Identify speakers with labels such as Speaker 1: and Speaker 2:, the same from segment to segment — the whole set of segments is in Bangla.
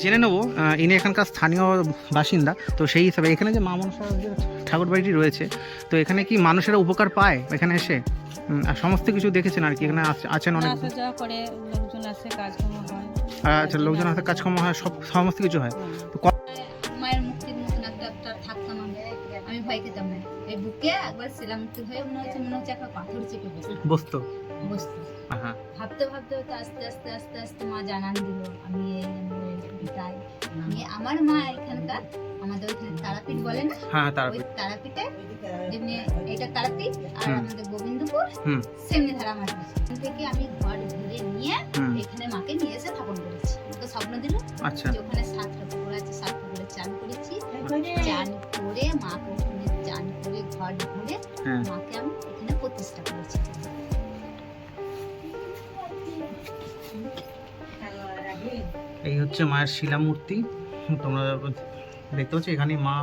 Speaker 1: জেনে নেব ইনি এখানকার স্থানীয় বাসিন্দা। তো সেই হিসাবে এখানে যে মা মনসার যে ঠাকুর বাড়িটি রয়েছে তো এখানে কি মানুষেরা উপকার পায় এখানে এসে? আর সমস্ত কিছু দেখেছেন আর কি? এখানে আছ- আছেন অনেক
Speaker 2: লোকজন আসে কাজকর্ম হয়।
Speaker 1: আচ্ছা লোকজন হাতে কাজকর্ম হয় সব সমস্ত কিছু হয়।
Speaker 3: মায়ের মুক্তির মতন একটা একটা থাকতাম আমি আমি ভয় খেতাম না। এই বুকে একবার শিলা মুক্তি হয়ে মনে হচ্ছে মনে হচ্ছে একটা পাথর চেপে বসে।
Speaker 1: বস্তু।
Speaker 3: বসতো।
Speaker 1: হ্যাঁ
Speaker 3: ভাবতে ভাবতে হয়তো আস্তে আস্তে আস্তে আস্তে মা জানান দিল আমি তাই আমি আমার মা এখানকার আমাদের ওইখানে তারাপীঠ বলে না?
Speaker 1: হ্যাঁ
Speaker 3: ওই
Speaker 1: তারপর
Speaker 3: তারাপীঠে যেমনি এটা তারাপীঠ আর আমাদের গোবিন্দপুর সেমনি ধারা মাঠ এখান থেকে আমি ঘর ঘুরে নিয়ে এখানে মাকে নিয়ে এসে স্থাপন করেছি। তো স্বপ্ন দিল
Speaker 1: আচ্ছা।
Speaker 3: যে ওখানে সাতটা পুকুর আছে সাত পুকুরে চান করেছি। চান করে মাকে ওখানে চান করে ঘর ঘুরে
Speaker 1: হ্যাঁ।
Speaker 3: মাকে আমি এখানে প্রতিষ্ঠা করেছি।
Speaker 1: এই হচ্ছে মায়ের শিলামূর্তি। তোমরা দেখতে পাচ্ছ, এখানে মা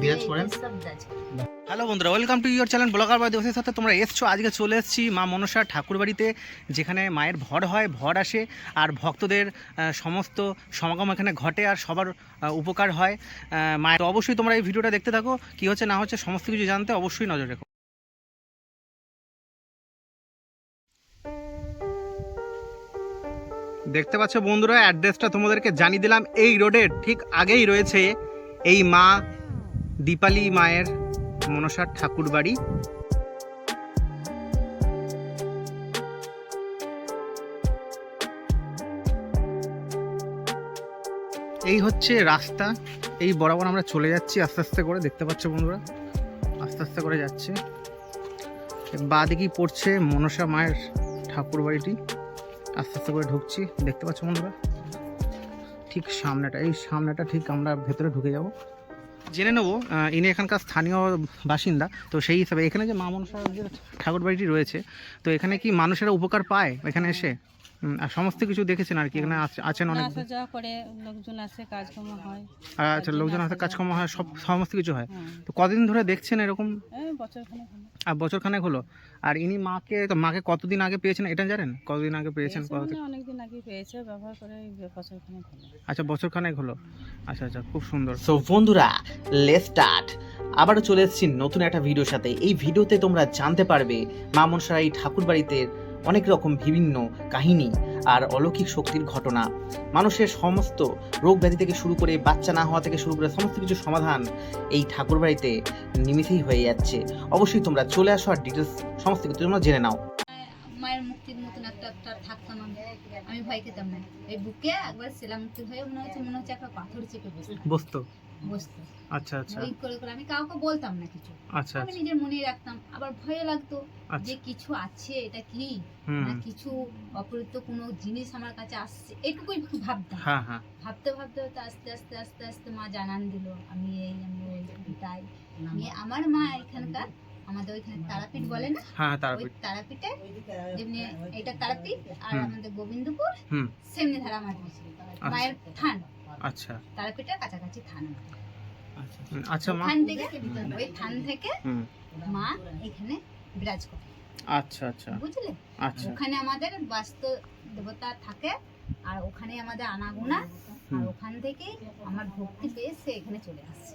Speaker 1: বিরাজ করেন? হ্যালো বন্ধুরা welcome to your channel blogger by দিবসের সাথে তোমরা এসছো। আজকে চলে এসেছি মা মনসা ঠাকুর বাড়িতে, যেখানে মায়ের ভর হয়, ভর আসে, আর ভক্তদের সমস্ত সমাগম এখানে ঘটে আর সবার উপকার হয়। মায়ের অবশ্যই তোমরা এই ভিডিওটা দেখতে থাকো। কী হচ্ছে, না হচ্ছে, সমস্ত কিছু জানতে অবশ্যই নজর রেখো। দেখতে পাচ্ছ বন্ধুরা, অ্যাড্রেসটা তোমাদেরকে জানিয়ে দিলাম, এই রোডের ঠিক আগেই রয়েছে এই মা দীপালি মায়ের মনসার ঠাকুর বাড়ি। এই হচ্ছে রাস্তা, এই বরাবর আমরা চলে যাচ্ছি আস্তে আস্তে করে, দেখতে পাচ্ছ বন্ধুরা, আস্তে আস্তে করে যাচ্ছে। বা দিকেই পড়ছে মনসা মায়ের ঠাকুর বাড়িটি। আস্তে আস্তে করে ঢুকছি। দেখতে পাচ্ছ বন্ধুরা? ঠিক সামনেটা, এই সামনেটা ঠিক আমরা ভেতরে ঢুকে যাব। জেনে নেব ইনি এখানকার স্থানীয় বাসিন্দা। তো সেই হিসাবে এখানে যে মা মনসার যে ঠাকুর বাড়িটি রয়েছে, তো এখানে কি মানুষেরা উপকার পায় এখানে এসে? আর সমস্ত কিছু দেখেছেন আর কি? এখানে আছ- আছেন অনেক
Speaker 2: আসা যাওয়া করে লোকজন আসে কাজকর্ম হয়।
Speaker 1: আর আচ্ছা লোকজন হাতে কাজকর্ম হয় সব সমস্ত কিছু হয়। তো কদিন ধরে দেখছেন এরকম?
Speaker 2: বছর
Speaker 1: আর বছর খানেক হলো। আর ইনি মাকে তো মাকে কতদিন আগে পেয়েছেন এটা জানেন? কতদিন আগে পেয়েছেন কত
Speaker 2: অনেকদিন আগে পেয়েছে ব্যবহার করে বছর
Speaker 1: আচ্ছা বছর খানেক হলো। আচ্ছা আচ্ছা খুব সুন্দর।
Speaker 4: সো বন্ধুরা লেট স্টার্ট আবারও চলে এসেছি নতুন একটা ভিডিওর সাথে। এই ভিডিওতে তোমরা জানতে পারবে মা মনসার এই ঠাকুর বাড়িতে অনেক রকম বিভিন্ন কাহিনী আর অলৌকিক শক্তির ঘটনা। মানুষের সমস্ত রোগ ব্যাধি থেকে শুরু করে বাচ্চা না হওয়া থেকে শুরু করে সমস্ত কিছু সমাধান এই ঠাকুর বাড়িতে নিমিষেই হয়ে যাচ্ছে। অবশ্যই তোমরা চলে আসো আর ডিটেলস সমস্ত কিছু তোমরা জেনে নাও।
Speaker 3: মায়ের মুক্তির মতন একটা একটা থাকতাম আমি আমি ভয় খেতাম না। এই বুকে একবার শিলা মুক্তি হয়ে মনে হচ্ছে মনে হচ্ছে একটা পাথর চেপে বসে
Speaker 1: বস্তু।
Speaker 3: বসতো।
Speaker 1: আচ্ছা আচ্ছা।
Speaker 3: ওই করে করে আমি কাউকে বলতাম না কিছু।
Speaker 1: আচ্ছা
Speaker 3: আমি
Speaker 1: আচ্ছা।
Speaker 3: নিজের মনেই রাখতাম। আবার ভয় লাগতো
Speaker 1: আচ্ছা।
Speaker 3: যে কিছু আছে এটা কি? না কিছু অপরিত কোনো জিনিস আমার কাছে আসছে। এটুকুই ভাবতাম।
Speaker 1: হ্যাঁ হ্যাঁ।
Speaker 3: ভাবতে ভাবতে হয়তো আস্তে আস্তে আস্তে আস্তে মা জানান দিল আমি এই আমি ওই, তাই আমি আমার মা এখানকার আমাদের ওইখানে তারাপীঠ বলে না?
Speaker 1: হ্যাঁ
Speaker 3: ওই তারাপীঠে যেমনি এটা তারাপীঠ আর আমাদের গোবিন্দপুর সেমনি ধারা মাঠ। মায়ের থান।
Speaker 1: আচ্ছা।
Speaker 3: তারাপীঠের কাছাকাছি থান।
Speaker 1: আচ্ছা মা
Speaker 3: থান থেকে ওই থান থেকে মা এখানে বিরাজ করে।
Speaker 1: আচ্ছা আচ্ছা।
Speaker 3: বুঝলে?
Speaker 1: আচ্ছা।
Speaker 3: ওখানে আমাদের বাস্তু দেবতা থাকে আর ওখানে আমাদের আনাগোনা আর ওখান থেকে আমার ভক্তি পেয়ে সে এখানে চলে আসছে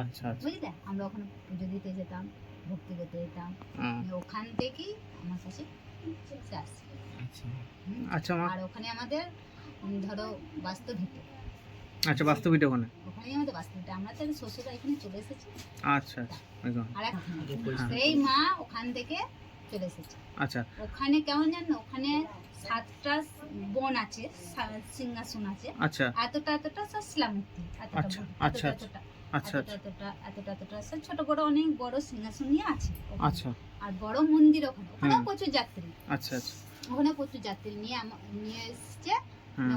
Speaker 1: আচ্ছা আচ্ছা।
Speaker 3: বুঝলে? আমরা ওখানে পুজো দিতে যেতাম ভক্তি করতে যেতাম। ওখান থেকেই আমার কাছে সে আসছে
Speaker 1: আচ্ছা। আচ্ছা
Speaker 3: আর ওখানে আমাদের ধরো বাস্তু ভিটে।
Speaker 1: আচ্ছা বাস্তবিক ওখানে
Speaker 3: ওখানেই আমাদের বাস্তু আমরা তো শ্বশুরা এখানে চলে এসেছি।
Speaker 1: আচ্ছা আচ্ছা একদম।
Speaker 3: আর এক-। সেই মা ওখান থেকে চলে এসেছে।
Speaker 1: আচ্ছা।
Speaker 3: ওখানে কেমন জানো? ওখানে সাতটা বন আছে সিংহাসন আছে।
Speaker 1: আচ্ছা।
Speaker 3: এতটা এতটা সব শিলামূর্তি এতটা
Speaker 1: আচ্ছা, আচ্ছা,
Speaker 3: এতটা এতটা,
Speaker 1: আচ্ছা
Speaker 3: এতটা এতটা এতটা এতটা সব ছোট বড় অনেক বড় সিংহাসন নিয়ে আছে
Speaker 1: আচ্ছা।
Speaker 3: আর বড় মন্দির ওখানে। ওখানেও
Speaker 1: হুম।
Speaker 3: প্রচুর যাত্রী।
Speaker 1: আচ্ছা আচ্ছা।
Speaker 3: ওখানে প্রচুর যাত্রী। নিয়ে নিয়ে এসছে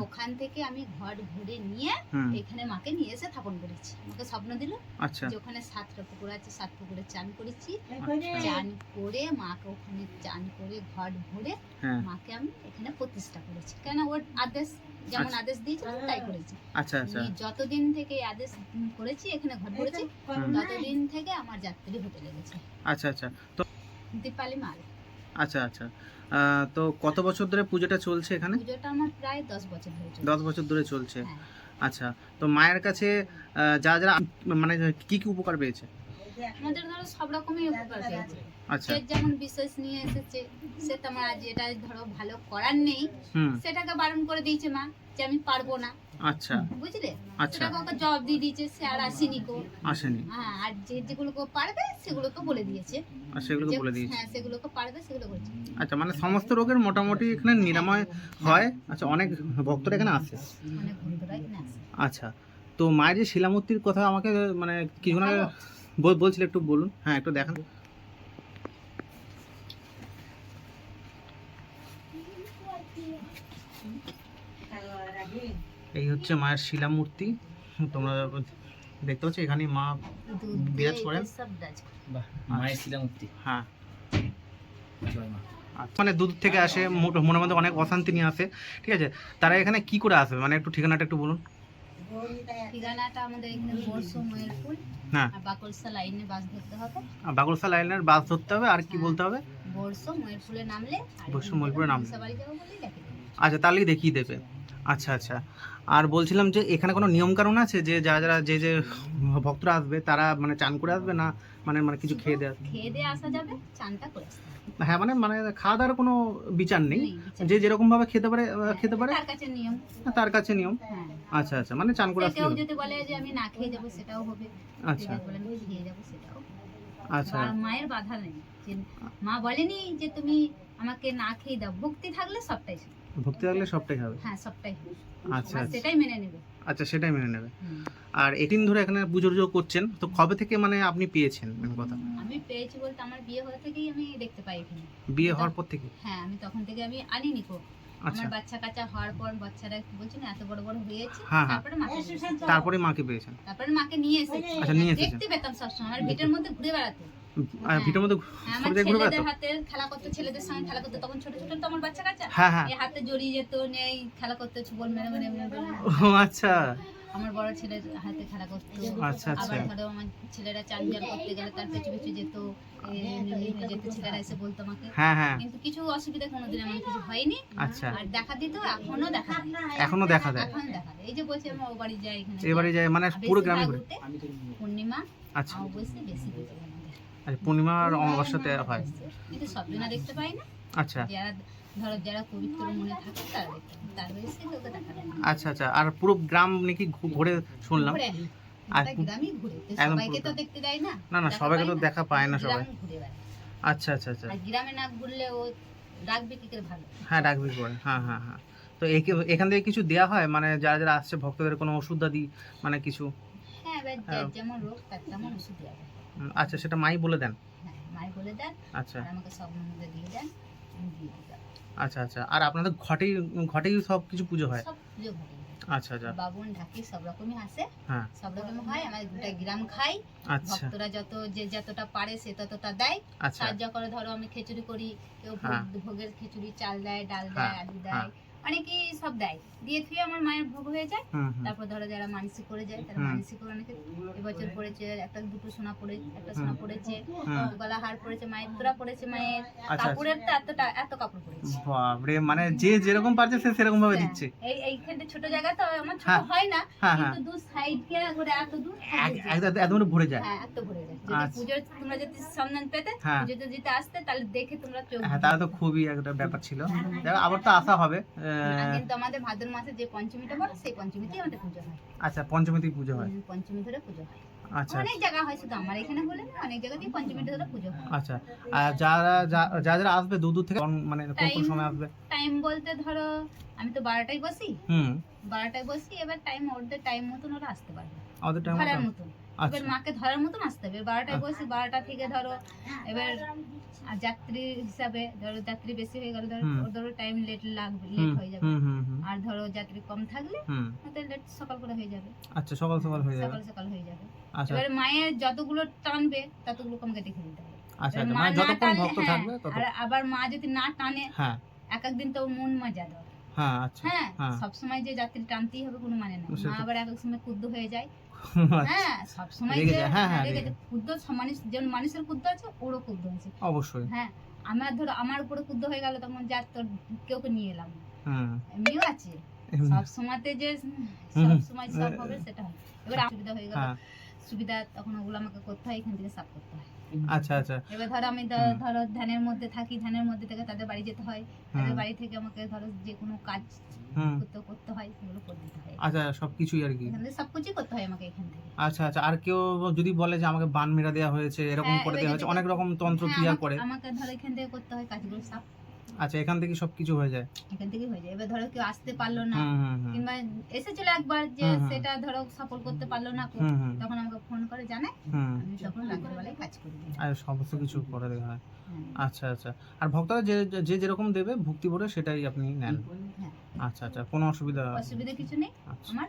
Speaker 3: ওখান থেকে আমি ঘর ঘুরে নিয়ে এখানে মাকে নিয়ে এসে স্থাপন করেছি। আমাকে স্বপ্ন দিল
Speaker 1: আচ্ছা।
Speaker 3: যে ওখানে সাতটা পুকুর আছে সাত পুকুরে চান করেছি।
Speaker 1: আচ্ছা।
Speaker 3: চান করে মাকে ওখানে চান করে ঘর ঘুরে
Speaker 1: হ্যাঁ।
Speaker 3: মাকে আমি এখানে প্রতিষ্ঠা করেছি। কেন ওর আদেশ যেমন
Speaker 1: আচ্ছা।
Speaker 3: আদেশ দিয়েছে তাই করেছি।
Speaker 1: আচ্ছা আচ্ছা।
Speaker 3: যতদিন থেকে আদেশ করেছি এখানে ঘর করেছি
Speaker 1: হুম।
Speaker 3: ততদিন থেকে আমার যাত্রী হতে লেগেছে।
Speaker 1: আচ্ছা আচ্ছা। তো
Speaker 3: দীপালি মাল।
Speaker 1: আচ্ছা আচ্ছা। তো কত বছর ধরে পুজোটা চলছে এখানে?
Speaker 3: পুজোটা আমার প্রায় দশ বছর হয়ে চলেছে।
Speaker 1: দশ বছর ধরে চলছে।
Speaker 3: হ্যাঁ।
Speaker 1: আচ্ছা তো মায়ের কাছে যারা যারা মানে কি কি উপকার পেয়েছে?
Speaker 3: আমাদের ধরো সব রকমই উপকার পেয়েছে।
Speaker 1: আচ্ছা।
Speaker 3: সে যেমন বিশেষ নিয়ে এসেছে সে তোমার আজ এটা ধরো ভালো করার নেই। সেটাকে বারণ করে দিয়েছে মা যে আমি পারব না।
Speaker 1: আচ্ছা।
Speaker 3: বুঝলে?
Speaker 1: আচ্ছা।
Speaker 3: সেটাকে ওকে জবাব দিয়ে দিয়েছে সে আর আসেনি গো
Speaker 1: আসেনি।
Speaker 3: হ্যাঁ আর যে যেগুলোকে পারবে সেগুলোকে বলে দিয়েছে।
Speaker 1: আর সেগুলোকে বলে দিয়েছে।
Speaker 3: হ্যাঁ সেগুলোকে পারবে সেগুলো বলছে।
Speaker 1: আচ্ছা মানে সমস্ত রোগের মোটামুটি এখানে নিরাময় হয়। আচ্ছা অনেক ভক্তরা এখানে আসে।
Speaker 3: অনেক বন্ধুরা এখানে আসে।
Speaker 1: আচ্ছা তো মায়ের যে শিলামূর্তির কথা আমাকে মানে কিছুক্ষণ আগে বল- বলছিলে একটু বলুন। হ্যাঁ একটু দেখান। এই হচ্ছে মায়ের শিলামূর্তি। তোমরা দেখতে পাচ্ছ এখানে মা বিরাজ করেন?
Speaker 5: মায়ের শিলামূর্তি।
Speaker 1: হ্যাঁ।
Speaker 5: জয় মা।
Speaker 1: আচ্ছা, মানে দূর থেকে আসে মো- মনের মধ্যে অনেক অশান্তি নিয়ে আসে ঠিক আছে? তারা এখানে কি করে আসবে? মানে একটু ঠিকানাটা একটু বলুন।
Speaker 3: ঠিকানাটা আমাদের এখানে বর্ষ ময়ূরপুর
Speaker 1: হ্যাঁ।
Speaker 3: আর লাইনে বাস ধরতে হবে।
Speaker 1: আর বাগলসা লাইনের বাস ধরতে হবে আর কি বলতে হবে?
Speaker 3: ময়ূরপুরে নামলে
Speaker 1: ময়ূরপুরে নামলে। আচ্ছা তাহলেই দেখিয়ে দেবে। আচ্ছা আচ্ছা। আর বলছিলাম যে এখানে কোনো নিয়ম কানুন আছে যে যারা যারা যে যে ভক্তরা আসবে তারা মানে চান করে আসবে না? মানে মানে কিছু খেয়ে দেওয়া
Speaker 3: খেয়ে দিয়ে আসা যাবে চানটা করে
Speaker 1: হ্যাঁ মানে মানে খাওয়া দাওয়ার কোনো বিচার নেই? যে যেরকম ভাবে খেতে পারে খেতে পারে?
Speaker 3: তার কাছে নিয়ম।
Speaker 1: তার কাছে নিয়ম।
Speaker 3: হ্যাঁ।
Speaker 1: আচ্ছা আচ্ছা মানে চান করে
Speaker 3: সে
Speaker 1: আসতে
Speaker 3: কেউ যদি বলে যে আমি না খেয়ে যাব সেটাও হবে।
Speaker 1: আচ্ছা।
Speaker 3: বলে আমি খেয়ে যাব সেটাও
Speaker 1: আচ্ছা।
Speaker 3: আর মায়ের বাধা নেই। মা বলেনি যে তুমি আমাকে না খেয়ে দাও ভক্তি থাকলে সবটাই।
Speaker 1: ভক্তি থাকলে সবটাই হবে?
Speaker 3: হ্যাঁ সবটাই
Speaker 1: আচ্ছা আচ্ছা।
Speaker 3: সেটাই মেনে নেবে।
Speaker 1: আচ্ছা সেটাই মেনে নেবে। আর এদিন ধরে এখানে পুজো টুজো করছেন তো কবে থেকে মানে আপনি পেয়েছেন মেন কথা?
Speaker 3: আমি পেয়েছি বলতে আমার বিয়ে হওয়া থেকেই আমি দেখতে পাই এখানে।
Speaker 1: বিয়ে হওয়ার পর থেকে?
Speaker 3: হ্যাঁ আমি তখন থেকে আমি আনিনি কো
Speaker 1: আচ্ছা।
Speaker 3: আমার বাচ্চা কাচ্চা হওয়ার পর বাচ্চারা বলছি না এত বড় বড় হয়েছে
Speaker 1: হ্যাঁ, হ্যাঁ।
Speaker 3: তারপরে মাকে
Speaker 1: তারপরে মাকে পেয়েছেন?
Speaker 3: তারপরে মাকে নিয়ে এসেছি।
Speaker 1: আচ্ছা, নিয়ে এসেছেন।
Speaker 3: দেখতে পেতাম সবসময়। আমার ভিটের মধ্যে ঘুরে বেড়াতো।
Speaker 1: ভিটের মধ্যে
Speaker 3: হ্যাঁ,
Speaker 1: সব
Speaker 3: আমার
Speaker 1: জায়গায় ঘুরে
Speaker 3: ছেলেদের
Speaker 1: বেড়াতো
Speaker 3: হাতে খেলা করতে ছেলেদের সঙ্গে খেলা করতে। তখন ছোট ছোট তো আমার বাচ্চা কাচ্চা।
Speaker 1: হ্যাঁ হ্যাঁ।
Speaker 3: হাতে জড়িয়ে যেত নেই খেলা করতে বল মেরে মেরে।
Speaker 1: ও আচ্ছা।
Speaker 3: আমার বড় ছেলের হাতে খেলা করতো।
Speaker 1: আচ্ছা আচ্ছা।
Speaker 3: আবার ধরো আমার ছেলেরা চান জাল করতে গেলে তার পেছু পেছু যেত। যেত ছেলেরা এসে বলতো আমাকে।
Speaker 1: হ্যাঁ হ্যাঁ।
Speaker 3: কিন্তু কিছু অসুবিধা কোনোদিন আমার কিছু হয়নি।
Speaker 1: আচ্ছা।
Speaker 3: আর দেখা দিত এখনও দেখা
Speaker 1: এখনও দেখা দেয়?
Speaker 3: এখনও দেখা দেয়। এই যে বলছি আমি ও বাড়ি যাই এখানে।
Speaker 1: এবারে যায় মানে পুরো গ্রামে ঘুরে?
Speaker 3: পূর্ণিমা
Speaker 1: আচ্ছা।
Speaker 3: অবশ্যই বেশি বুঝে
Speaker 1: আচ্ছা পূর্ণিমার অমাবস্যাতে হয়।
Speaker 3: কিন্তু সব দেখতে পাই না।
Speaker 1: আচ্ছা।
Speaker 3: যারা ধরো যারা পবিত্র মনে থাকে তারা দেখতে পায়। তার বেশি লোকে দেখা যায়। না
Speaker 1: আচ্ছা আচ্ছা। আর পুরো গ্রাম নাকি ঘু- ঘুরে শুনলাম।
Speaker 3: ঘুরে
Speaker 1: আর
Speaker 3: গোটা গ্রামই ঘুরে। তো
Speaker 1: একদম
Speaker 3: সবাইকে তো
Speaker 1: পুরোটা।
Speaker 3: দেখতে দেয় না।
Speaker 1: না না
Speaker 3: দেখা
Speaker 1: সবাইকে
Speaker 3: পায়
Speaker 1: তো দেখা পায় না সবাই।
Speaker 3: গ্রাম ঘুরে বেড়ায়।
Speaker 1: আচ্ছা আচ্ছা আচ্ছা।
Speaker 3: আর গ্রামে না ঘুরলে ও রাখবে কি করে ভালো।
Speaker 1: হ্যাঁ করে। হ্যাঁ হ্যাঁ হ্যাঁ। তো একে- এখান থেকে কিছু দেওয়া হয়? মানে যারা যারা আসছে ভক্তদের কোনো ওষুধ আদি মানে কিছু?
Speaker 3: হ্যাঁ এবার
Speaker 1: হ্যাঁ।
Speaker 3: যার যেমন রোগ তার তেমন ওষুধ দেওয়া হয়।
Speaker 1: আচ্ছা সেটা মাই বলে দেন।
Speaker 3: হ্যাঁ বলে দেন।
Speaker 1: আচ্ছা।
Speaker 3: আমাকে সব মধ্যে দিয়ে দেন দিয়ে দিই
Speaker 1: আচ্ছা আচ্ছা। আর আপনাদের ঘটেই ঘটেই সব কিছু পুজো হয়?
Speaker 3: সব পুজো ঘরে
Speaker 1: আচ্ছা আচ্ছা।
Speaker 3: বাবুন ঢাকি সব রকমই আসে।
Speaker 1: হ্যাঁ।
Speaker 3: সব রকম হয় আমার গোটা গ্রাম খাই।
Speaker 1: আচ্ছা।
Speaker 3: ভক্তরা যত যে যতটা পারে সে ততটা দেয়।
Speaker 1: আচ্ছা।
Speaker 3: সাহায্য করে ধরো আমি খিচুড়ি করি কেউ
Speaker 1: হ্যাঁ।
Speaker 3: ভোগের খিচুড়ি চাল দেয় ডাল
Speaker 1: হ্যাঁ,
Speaker 3: দেয় আলু। দেয়। অনেকেই সব দেয়। দিয়ে থুয়ে আমার মায়ের ভোগ হয়ে যায় তারপর ধরো যারা মানসিক করে যায় তারা মানসিক করে অনেকে এবছর পড়েছে একটা দুটো সোনা পড়ে একটা সোনা পড়েছে গলা হার পড়েছে মায়ের তোরা পড়েছে মায়ের
Speaker 1: আচ্ছা
Speaker 3: কাপড়ের তো এতটা এত কাপড় পড়েছে।
Speaker 1: বাপরে মানে যে যেরকম পারছে সে সেরকম ভাবে
Speaker 3: হ্যাঁ,
Speaker 1: দিচ্ছে।
Speaker 3: এই এইখানটা ছোট জায়গা তো আমার ছোট
Speaker 1: হ্যাঁ,
Speaker 3: হয় না
Speaker 1: হ্যাঁ
Speaker 3: কিন্তু দু সাইড কে ঘুরে এত দূর
Speaker 1: এক- এক- একদম ভরে যায়।
Speaker 3: হ্যাঁ এত ভরে যায়। যদি
Speaker 1: আচ্ছা।
Speaker 3: পুজোর তোমরা যদি সন্ধান পেতে পুজোতে যদি আসতে তাহলে দেখে তোমরা চোখ
Speaker 1: হ্যাঁ তাহলে তো খুবই একটা ব্যাপার ছিল। আবার তো আসা হবে।
Speaker 3: কিন্তু আমাদের ভাদ্র মাসে যে পঞ্চমীটা বলে সেই পঞ্চমীতেই আমাদের পুজো হয়।
Speaker 1: আচ্ছা পঞ্চমীতেই পুজো হয়?
Speaker 3: পঞ্চমী ধরে পুজো হয়।
Speaker 1: আচ্ছা।
Speaker 3: অনেক জায়গা হয় শুধু আমার এখানে বলে না অনেক জায়গাতেই পঞ্চমী ধরে পুজো হয়।
Speaker 1: আচ্ছা আর যারা যারা যারা আসবে দূর দূর থেকে মানে কোন কোন সময় আসবে?
Speaker 3: টাইম বলতে ধরো আমি তো বারোটায় বসি।
Speaker 1: হুম।
Speaker 3: বারোটায় বসি এবার টাইম ওদের টাইম মতন ওরা আসতে পারবে।
Speaker 1: আমাদের টাইম
Speaker 3: মতন?
Speaker 1: আচ্ছা
Speaker 3: এবার মাকে ধরার মতন আসতে হবে। বারোটায় বসি বারোটা থেকে ধরো এবার আর যাত্রী হিসাবে ধরো যাত্রী বেশি হয়ে গেল ধরো ধরো টাইম লেট লাগবে লেট হয়ে যাবে। আর ধরো যাত্রী কম থাকলে তাহলে লেট সকাল করে হয়ে যাবে।
Speaker 1: আচ্ছা সকাল সকাল হয়ে যাবে।
Speaker 3: সকাল সকাল হয়ে যাবে।
Speaker 1: আচ্ছা।
Speaker 3: এবার মায়ের যতগুলো টানবে ততগুলো কমকে দেখে দিতে হবে।
Speaker 1: আচ্ছা মানে যতক্ষণ ভক্ত
Speaker 3: হ্যাঁ,
Speaker 1: থাকবে তত
Speaker 3: আর আবার মা যদি না টানে
Speaker 1: হ্যাঁ।
Speaker 3: এক একদিন তো মন মজা দাও
Speaker 1: হ্যাঁ আচ্ছা
Speaker 3: হ্যাঁ
Speaker 1: হ্যাঁ।
Speaker 3: সবসময় যে যাত্রী টানতেই হবে কোনো মানে না মা আবার এক এক সময় কুদ্ধ হয়ে যায়। হ্যাঁ সবসময়
Speaker 1: হ্যাঁ, হ্যাঁ,
Speaker 3: রেগে
Speaker 1: রেগে
Speaker 3: যায়। ক্ষুদ্র মানুষ যেমন মানুষের ক্ষুদ্র আছে ওরও ক্ষুদ্র আছে।
Speaker 1: অবশ্যই।
Speaker 3: হ্যাঁ আমার ধরো আমার উপরে ক্ষুদ্র হয়ে গেল তখন যার তোর কেউ নিয়ে এলাম। এমনিও আছে। সব সময়তে যে সব সময় সব হবে সেটা হয় এবার অসুবিধা হয়ে গেল।
Speaker 1: হ্যাঁ।
Speaker 3: সুবিধা তখন ওগুলো আমাকে করতে হয় এখান থেকে সাফ করতে হয়।
Speaker 1: আচ্ছা আচ্ছা।
Speaker 3: এবার ধরো আমি ধরো ধ্যানের মধ্যে থাকি ধ্যানের মধ্যে থেকে তাদের বাড়ি যেতে হয়। তাদের বাড়ি থেকে আমাকে ধরো যে কোনো কাজ করতে করতে হয় সেগুলো করে দিতে হয়।
Speaker 1: আচ্ছা সবকিছুই আর কি।
Speaker 3: সবকিছুই করতে হয় আমাকে এখান থেকে।
Speaker 1: আচ্ছা আচ্ছা। আর কেউ যদি বলে যে আমাকে বান মেরা দেওয়া হয়েছে এরকম
Speaker 3: হ্যাঁ,
Speaker 1: করে দেওয়া হয়েছে অনেক রকম তন্ত্র
Speaker 3: হ্যাঁ,
Speaker 1: ক্রিয়া করে।
Speaker 3: আমাকে ধরো এখান থেকে করতে হয় কাজগুলো সব
Speaker 1: আচ্ছা এখান থেকে সব কিছু হয়ে যায়।
Speaker 3: এখান থেকে হয়ে যায়। এবার ধরো কেউ আসতে পারল না কিংবা এসেছিল একবার যে। সেটা ধরো সফল করতে পারল না তখন আমাকে ফোন করে
Speaker 1: হুম।
Speaker 3: আমি তখন রাত্রেবেলায় কাজ করে। দিই
Speaker 1: আর সমস্ত কিছু করে দেওয়া হয়।
Speaker 3: হ্যাঁ।
Speaker 1: আচ্ছা আচ্ছা। আর ভক্তরা যে যে যেরকম দেবে ভক্তি ভরে সেটাই আপনি নেন।
Speaker 3: হ্যাঁ।
Speaker 1: আচ্ছা আচ্ছা। কোনো অসুবিধা
Speaker 3: অসুবিধা কিছু নেই।
Speaker 1: আচ্ছা।
Speaker 3: আমার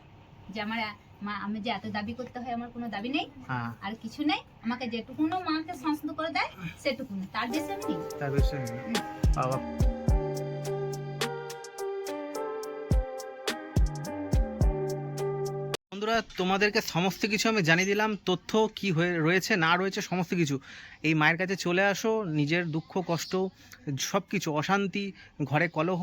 Speaker 3: যে আমার মা আমি যে এত দাবি করতে হয় আমার কোনো দাবি নেই
Speaker 1: হ্যাঁ।
Speaker 3: আর কিছু নেই আমাকে যেটুকুনো মাকে সংস্কৃত করে দেয় সেটুকুনো তার বেশি আমি
Speaker 1: তার বেশি বাবা। বন্ধুরা তোমাদেরকে সমস্ত কিছু আমি জানিয়ে দিলাম তথ্য কি হয়ে রয়েছে না রয়েছে সমস্ত কিছু। এই মায়ের কাছে চলে আসো, নিজের দুঃখ, কষ্ট সব কিছু অশান্তি, ঘরে কলহ,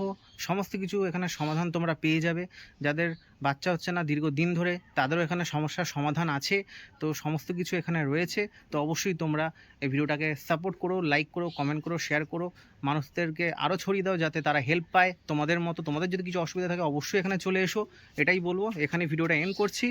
Speaker 1: সমস্ত কিছু এখানে সমাধান তোমরা পেয়ে যাবে। যাদের বাচ্চা হচ্ছে না দীর্ঘদিন ধরে, তাদেরও এখানে সমস্যার সমাধান আছে। তো সমস্ত কিছু এখানে রয়েছে। তো অবশ্যই তোমরা এই ভিডিওটাকে সাপোর্ট করো লাইক করো কমেন্ট করো শেয়ার করো। মানুষদেরকে আরও ছড়িয়ে দাও যাতে তারা হেল্প পায় তোমাদের মতো। তোমাদের যদি কিছু অসুবিধা থাকে, অবশ্যই এখানে চলে এসো। এটাই বলব। এখানে ভিডিওটা এন্ড করছি।